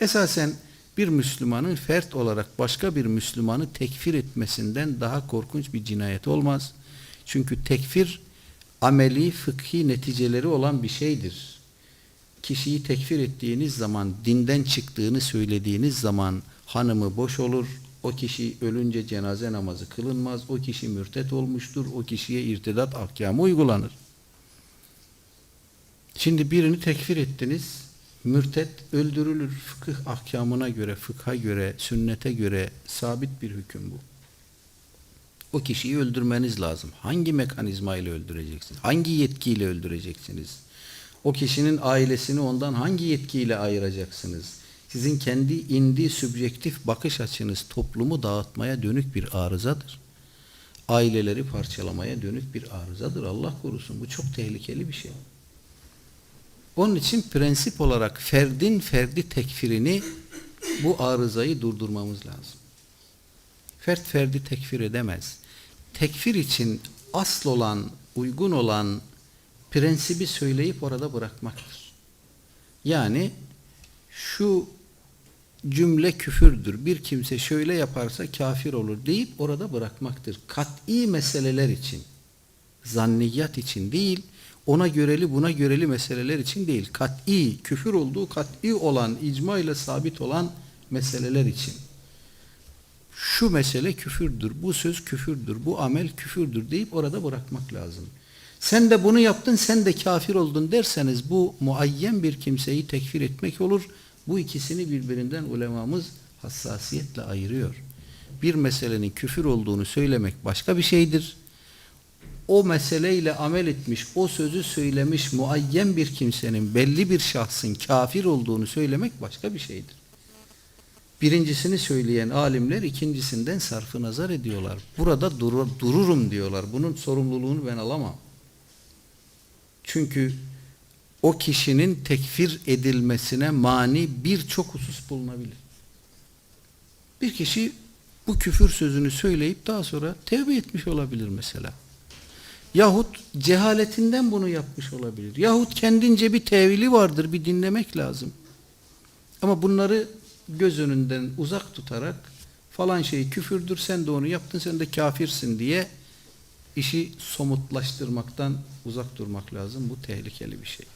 Esasen bir Müslümanın fert olarak başka bir Müslümanı tekfir etmesinden daha korkunç bir cinayet olmaz. Çünkü tekfir ameli, fıkhi neticeleri olan bir şeydir. Kişiyi tekfir ettiğiniz zaman, dinden çıktığını söylediğiniz zaman hanımı boş olur, o kişi ölünce cenaze namazı kılınmaz, o kişi mürtet olmuştur, o kişiye irtidat ahkamı uygulanır. Şimdi birini tekfir ettiniz, mürtet öldürülür. Fıkıh ahkamına göre, fıkha göre, sünnete göre sabit bir hüküm bu. O kişiyi öldürmeniz lazım. Hangi mekanizma ile öldüreceksiniz? Hangi yetkiyle öldüreceksiniz? O kişinin ailesini ondan hangi yetkiyle ayıracaksınız? Sizin kendi indi sübjektif bakış açınız toplumu dağıtmaya dönük bir arızadır. Aileleri parçalamaya dönük bir arızadır. Allah korusun. Bu çok tehlikeli bir şey. Onun için prensip olarak ferdin ferdi tekfirini bu arızayı durdurmamız lazım. Fert ferdi tekfir edemez. Tekfir için asıl olan, uygun olan prensibi söyleyip orada bırakmaktır. Yani şu cümle küfürdür. Bir kimse şöyle yaparsa kafir olur deyip orada bırakmaktır. Kat'i meseleler için, zanniyat için değil, ona göreli buna göreli meseleler için değil. Kat'i, küfür olduğu kat'i olan, icma ile sabit olan meseleler için. Şu mesele küfürdür, bu söz küfürdür, bu amel küfürdür deyip orada bırakmak lazım. Sen de bunu yaptın, sen de kafir oldun derseniz bu muayyen bir kimseyi tekfir etmek olur. Bu ikisini birbirinden ulemamız hassasiyetle ayırıyor. Bir meselenin küfür olduğunu söylemek başka bir şeydir. O meseleyle amel etmiş, o sözü söylemiş muayyen bir kimsenin, belli bir şahsın kafir olduğunu söylemek başka bir şeydir. Birincisini söyleyen alimler ikincisinden sarfı nazar ediyorlar. Burada dur dururum diyorlar. Bunun sorumluluğunu ben alamam. Çünkü o kişinin tekfir edilmesine mani birçok husus bulunabilir. Bir kişi bu küfür sözünü söyleyip daha sonra tevbe etmiş olabilir mesela. Yahut cehaletinden bunu yapmış olabilir. Yahut kendince bir tevili vardır, bir dinlemek lazım. Ama bunları göz önünden uzak tutarak falan şey küfürdür, sen de onu yaptın, sen de kafirsin diye işi somutlaştırmaktan uzak durmak lazım. Bu tehlikeli bir şey.